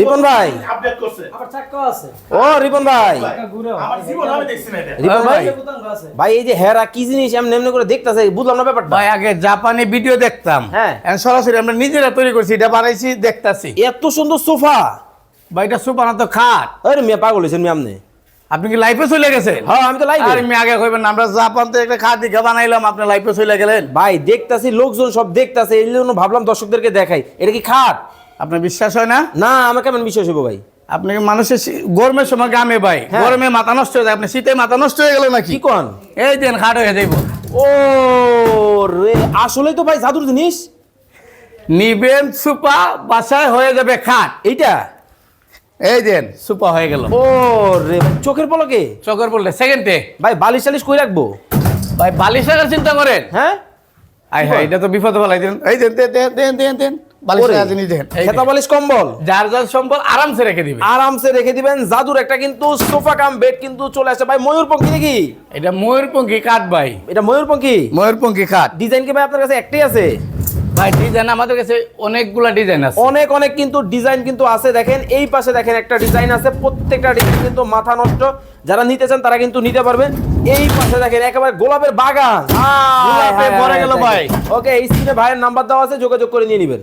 রিপন ভাই। আপডেট করছে? আবার চাক্কা আছে। ও রিপন ভাই। চাক্কা ঘুরেও। আমার জীবন আমি দেখছি না এটা। রিপন ভাই ভাই। এই যে হেরা কি জিনিস এমনি এমনি করে দেখতাছে বুঝলাম না ব্যাপারটা? ভাই আগে জাপানি ভিডিও দেখতাম। হ্যাঁ। সরাসরি আমরা নিজেরা তৈরি করছি এটা বানাইছি দেখতাছি। এত সুন্দর সোফা। ভাই এটা সুপানা তো খাট। আরে মিয়া পাগল হয়েছেন মিয়া আপনি। আপনি কি লাইফে চলে গেছেন? হ্যাঁ আমি তো লাইভ আর আমি আগে কইবেন আমরা জাপান থেকে একটা খাট দিকে বানাইলাম আপনি লাইফে চলে গেলেন। ভাই দেখতাছি লোকজন সব দেখতাছে এই জন্য ভাবলাম দর্শকদেরকে দেখাই। এটা কি খাট? আপনার বিশ্বাস হয় না? না আমার কেমন বিশ্বাস হব ভাই? আপনি কি মানুষের গরমের সময় গামে ভাই। হ্যাঁ। গরমে মাথা নষ্ট হয়ে যায়। আপনি শীতে মাথা নষ্ট হয়ে গেল নাকি? কি কন? এই দেন খাট হয়ে যাইব। ও রে আসলেই তো ভাই জাদুর জিনিস। নিবেন সুপা বাসায় হয়ে যাবে খাট। এইটা? এই দেন সুপা হয়ে গেল। ও রে চোখের পলকে? চকর বললে সেকেন্ডে ভাই বালিশ টালিশ কই রাখব? ভাই বালিশ রাখার চিন্তা করেন। হ্যাঁ? আই হ্যাঁ এটা তো বিপদ বলাই দেন এই দেন দেন দেন দেন দেন। দেন বালিশ ওরে, রাখার জিনিস দেন এই খেতা বালিশ কম্বল? যার যার সম্বল আরামসে রেখে দিবে। আরামসে রেখে দিবেন। জাদুর একটা কিন্তু সোফা কাম বেড কিন্তু চলে আসছে ভাই ময়ূরপঙ্খী নাকি? এটা ময়ূরপঙ্খী কাঠ ভাই। এটা ময়ূরপঙ্খী? ময়ূরপঙ্খী কাঠ। ডিজাইন কি ভাই আপনার কাছে একটাই আছে? ভাই ডিজাইন আমাদের কাছে অনেকগুলা ডিজাইন আছে। অনেক অনেক কিন্তু ডিজাইন কিন্তু আছে। দেখেন এই পাশে দেখেন একটা ডিজাইন আছে। প্রত্যেকটা ডিজাইন কিন্তু মাথা নষ্ট। যারা নিতে চান তারা কিন্তু নিতে পারবেন। এই পাশে দেখেন একেবারে গোলাপের বাগান। ভরে গেল ভাই। ওকে এই স্ক্রিনে ভাইয়ের নাম্বার দেওয়া আছে। যোগাযোগ করে নিয়ে নেবেন।